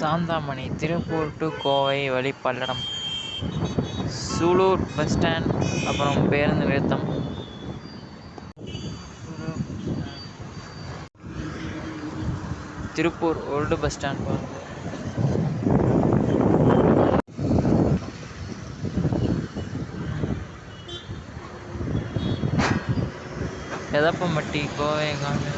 Santhamani Tiruppur to Kovai வழி Palladam. Sulur bus stand அப்புறம் பேருந்து நிறுத்தம். திருப்பூர் ஓல்டு பஸ் ஸ்டாண்ட் போகிறது எதப்பம்பட்டி கோவை காந்தி